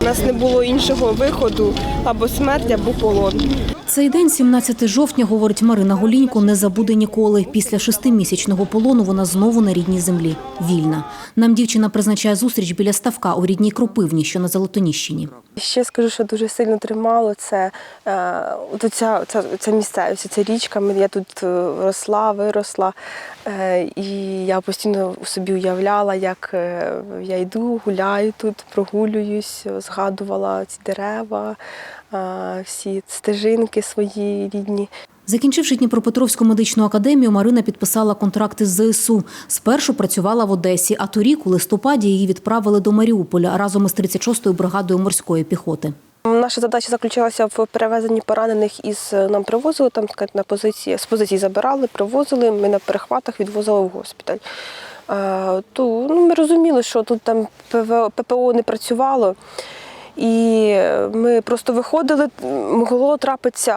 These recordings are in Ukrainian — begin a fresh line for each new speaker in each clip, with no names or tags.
У нас не було іншого виходу або смерть, або полон.
Цей день, 17 жовтня, говорить Марина Голінько, не забуде ніколи. Після шестимісячного полону вона знову на рідній землі. Вільна. Нам дівчина призначає зустріч біля ставка у рідній Кропивні, що на Золотоніщині.
Ще скажу, що дуже сильно тримало це е, ця, ця місцевість, ця річка. Я тут е, росла, виросла, е, і я постійно собі уявляла, як е, я йду, гуляю тут, прогулююсь, згадувала ці дерева, всі стежинки свої рідні.
Закінчивши Дніпропетровську медичну академію, Марина підписала контракти з ЗСУ. Спершу працювала в Одесі, а торік у листопаді її відправили до Маріуполя разом із 36-ю бригадою морської піхоти.
Наша задача заключалася в перевезенні поранених із нам привозили там на позиції з позицій забирали, привозили. Ми на перехватах відвозили в госпіталь. Е, то ну, ми розуміли, що тут там ПВО, ППО не працювало. І ми просто виходили, могло трапитися,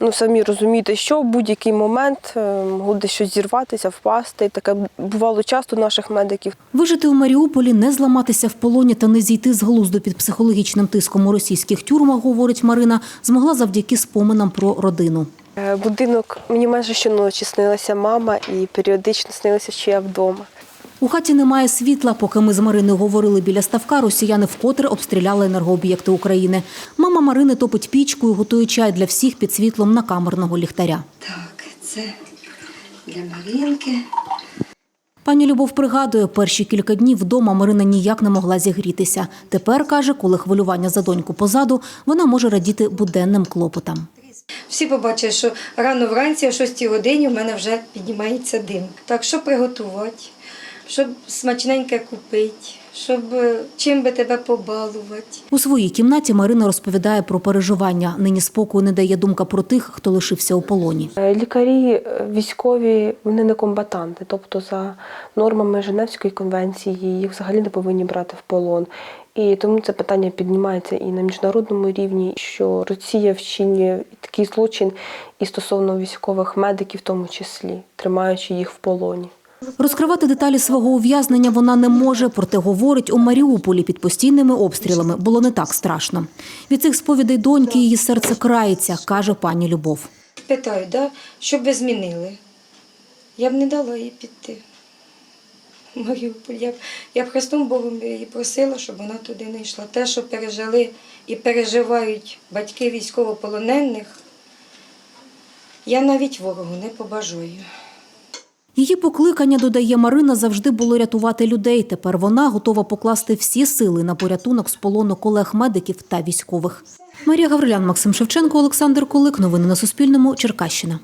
ну самі розумієте, що в будь-який момент е, могло десь щось зірватися, впасти. Таке бувало часто у наших медиків.
Вижити у Маріуполі, не зламатися в полоні та не зійти з глузду під психологічним тиском у російських тюрмах, говорить Марина, змогла завдяки споминам про родину.
Е, Будинок мені майже щоночі снилася мама, і періодично снилося, що я вдома.
У хаті немає світла. Поки ми з Мариною говорили біля ставка, росіяни вкотре обстріляли енергооб'єкти України. Мама Марини топить пічку і готує чай для всіх під світлом накамерного ліхтаря.
Так, це для Марінки.
Пані Любов пригадує, перші кілька днів вдома Марина ніяк не могла зігрітися. Тепер, каже, коли хвилювання за доньку позаду, вона може радіти буденним клопотам.
Всі побачили, що рано вранці о 6 годині в мене вже піднімається дим. Так, що приготувати, щоб смачненьке купити, щоб е, чим би тебе побалувати.
У своїй кімнаті Марина розповідає про переживання. Нині спокою не дає думка про тих, хто лишився у полоні.
Е, Лікарі е, військові вони не комбатанти, тобто за нормами Женевської конвенції їх взагалі не повинні брати в полон. І тому це питання піднімається і на міжнародному рівні, що Росія вчинює такий злочин і стосовно військових медиків, в тому числі, тримаючи їх в полоні.
Розкривати деталі свого ув'язнення вона не може, проте говорить, у Маріуполі під постійними обстрілами було не так страшно. Від цих сповідей доньки її серце крається, каже пані Любов.
Питаю, да, що б ви змінили? Я б не дала їй піти. Маріуполь. Я б, я б Христом Богом її просила, щоб вона туди не йшла. Те, що пережили і переживають батьки військовополонених, я навіть ворогу не побажаю.
Її покликання, додає Марина, завжди було рятувати людей. Тепер вона готова покласти всі сили на порятунок з полону колег-медиків та військових. Марія Гаврилян, Максим Шевченко, Олександр Колик. Новини на Суспільному. Черкащина.